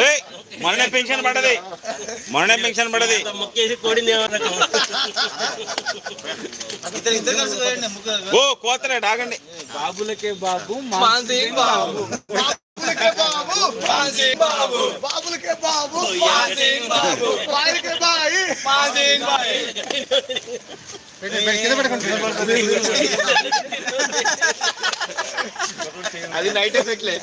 ఏయ్, మొన్ననే పెన్షన్ పడది. మొన్ననే పెన్షన్ పడది. ఓ కోతలే ఆగండి బాబులకే బాబు బాబు. బాబులకే బాబు బాయిలకే బాయి. కింద పెట్టుకుంటే అది నైట్ ఎఫెక్ట్లే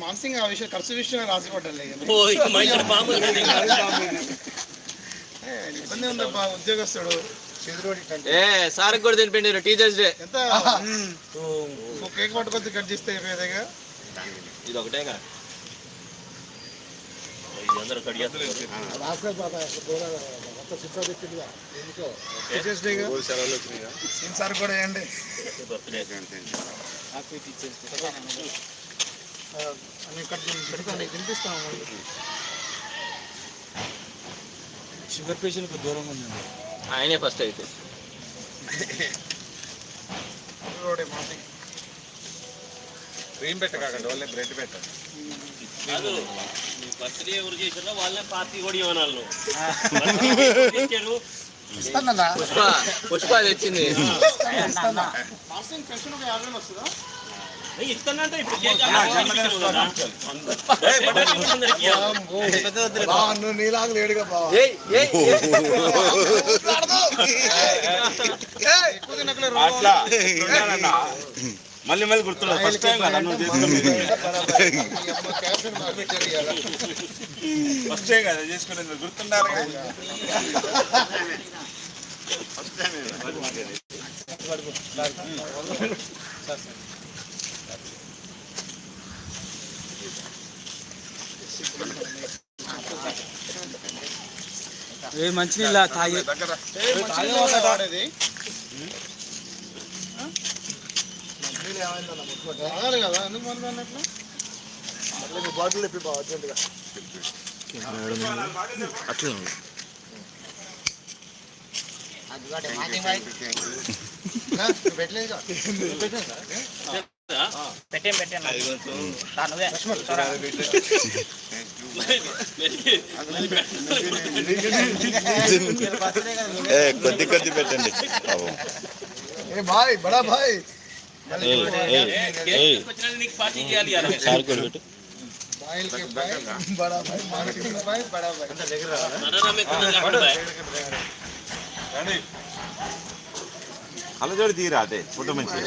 మాన్సింగ్ ఆ విషయం ఖర్చు విషయం రాసి కొట్టాలి బాబు ఇబ్బంది ఉందబ్బా ఉద్యోగస్తుడు? ఏ సార్ కూడా తినిపిండి టీచర్స్ డే. ఎంత? కేక్ పట్టుకొచ్చి కట్ చేస్తే ఇది ఒకటేగా అందరూ సీన్ సార్ కూడా వేయండి. కట్ తినిపిస్తాము. షుగర్ పేషెంట్ దూరంగా ఉందండి. ఆయనే ఫస్ట్ అయితే. రోడే మాన్సింగ్ క్రీమ్ పెట్టకండి వాళ్ళే బ్రెడ్ పెట్టండి. కాదు బర్త్డే ఎవరు చేశారో వాళ్ళే పార్టీ కూడా ఇవ్వనాలు ఇస్తానన్నా. పుష్ప తెచ్చింది ఇస్తానంటే ఇప్పుడు నువ్వు నీలాగా లేడుగా బావా. అట్లా. మళ్ళీ మళ్ళీ గుర్తులేదు ఫస్ట్ టైం కదా నువ్వు చేసుకునేది ఫస్ట్ టైం కదా చేసుకునేది గుర్తుండాలి కదా. ఏ మంచినీళ్ళ తాగి. వాడేది తాగాలి కదా ఎందుకు మన అన్నట్లు అట్లా బాటిల్ ఇప్పి బావ అర్జెంటుగా పెట్టలేదు కొద్ది కొద్ది పెట్టండి ఏ భాయ్ బడా భాయ్ నీకు పార్టీ చేయాలి ఇవాళ. బాయిల్ కే భాయ్ బడా భాయ్ మార్కెటింగ్ భాయ్ బడా భాయ్ మనోరమ ఎక్కువ కాకుండా బాయ్. అలా చూడు తీరా అదే ఫోటో మంచి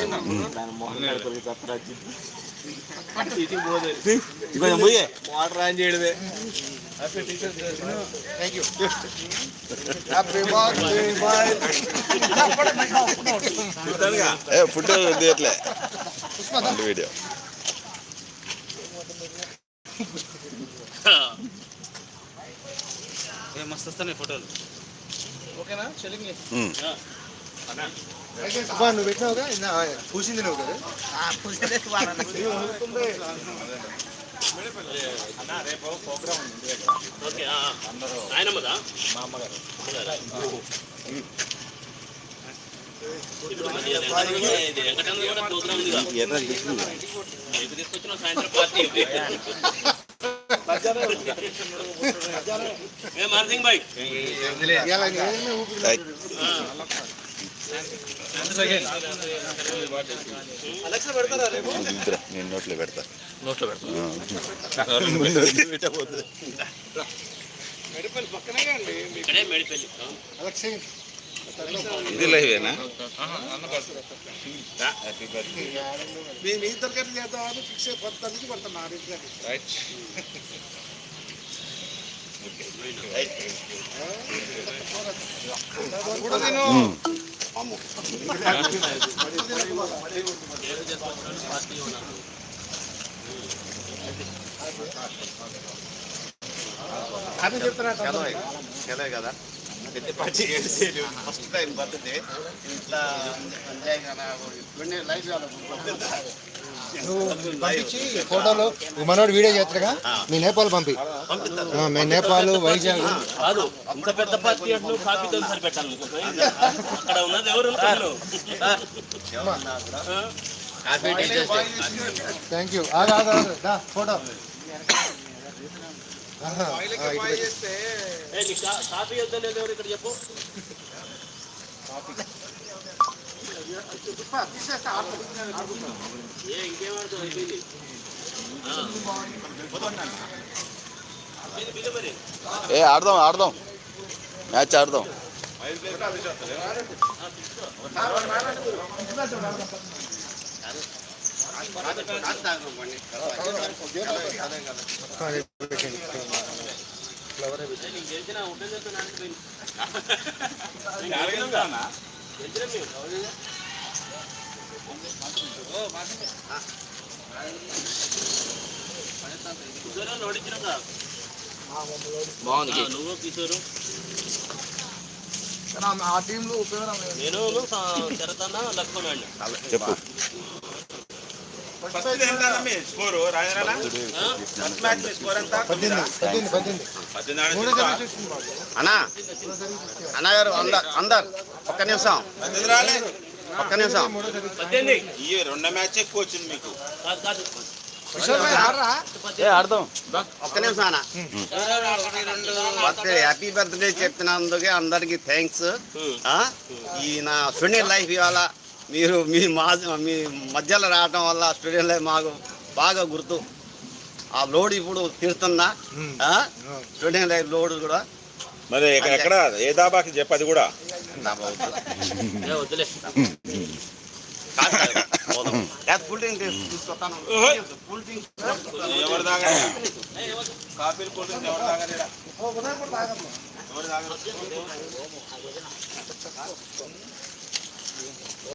పోయే. వాటర్ ఆన్ చేయడమే. Thank you happy birthday boy photo తీయట్లే. Video. ఏ మస్తు వస్తున్నాయి ఫోటోలు. ఓకేనా? చెల్లింగ్ అబ్బా నువ్వు పెట్టినావుగా పూసింది నువ్వు కదా ఓకే కూడా ప్రోగ్రామ్ ఉందిగా ఇప్పుడు తీసుకొచ్చిన సాయంత్రం పార్టీ ఏ మార్సింగ్ బాయ్ ఇవాళ నేను నోట్లో పెడతా నోట్లో పెడతా అండి ఇది లైవేనా మేము ఈ తరగతి చేద్దామని ఫిక్స్ కొత్త నుంచి కొడుతున్నారు ఇంటికి రైట్ నేను అని చెప్తున్నా కదా. పెద్ద పార్టీ చేసేది ఫస్ట్ టైం బర్త్డే. ఇంట్లో అంటే నువ్వు పంపించి ఫోటోలు మనోడు వీడియో చేస్తాడుగా. మీ నేపాల్ పంపి. మీ నేపాల్ వైజాగ్. కాదు పెద్ద పార్టీ అంటే. అక్కడ ఉన్నది ఎవరు? థ్యాంక్ యూ ఆగా ఆగా. దా ఫోటో. కాపీ వద్దని ఎవరు ఇక్కడ చెప్పు? ఏ ఆడదాం ఆడదాం మ్యాచ్ ఆడదాం. ఫ్లవర్ ఆ, నువ్వు కిషోరు ఆ టీంలో ఉపయోగం నేను శరతన్న లక్ష్మణ్ అండి చెప్పు. స్కోరు మ్యాచ్ స్కోర్ ఎంత పద్దెనిమిది. అన్నా. అన్నగారు అందరు అందరు ఒక్క నిమిషం. ఒక్క నిమిషం. రెండో మ్యాచ్ ఎక్కువ వచ్చింది మీకు. కాదు కాదు ఏ ఆడదాం. ఒక్క నిమిషం అన్న. బర్త్డే హ్యాపీ బర్త్డే చెప్పినందుకే అందరికి థ్యాంక్స్ ఈ నా స్టూడెంట్ లైఫ్ ఇవాళ మీరు మీ మా మీ మధ్యలో రావటం వల్ల స్టూడెంట్ లైఫ్ మాకు బాగా గుర్తు. ఆ లోడ్ ఇప్పుడు తీరుతున్నా. ఆ? స్టూడెంట్ లైఫ్ లోడ్ కూడా. మరి ఎక్కడ- ఎక్కడ? ఏ దాబాకి చెప్పది కూడా. వద్దులే కాదు కాదు. ఎవరు తాగా కాఫీలు కూల్ డ్రింక్స్ ఎవరు తాగలేరా ఎవరు తాగరు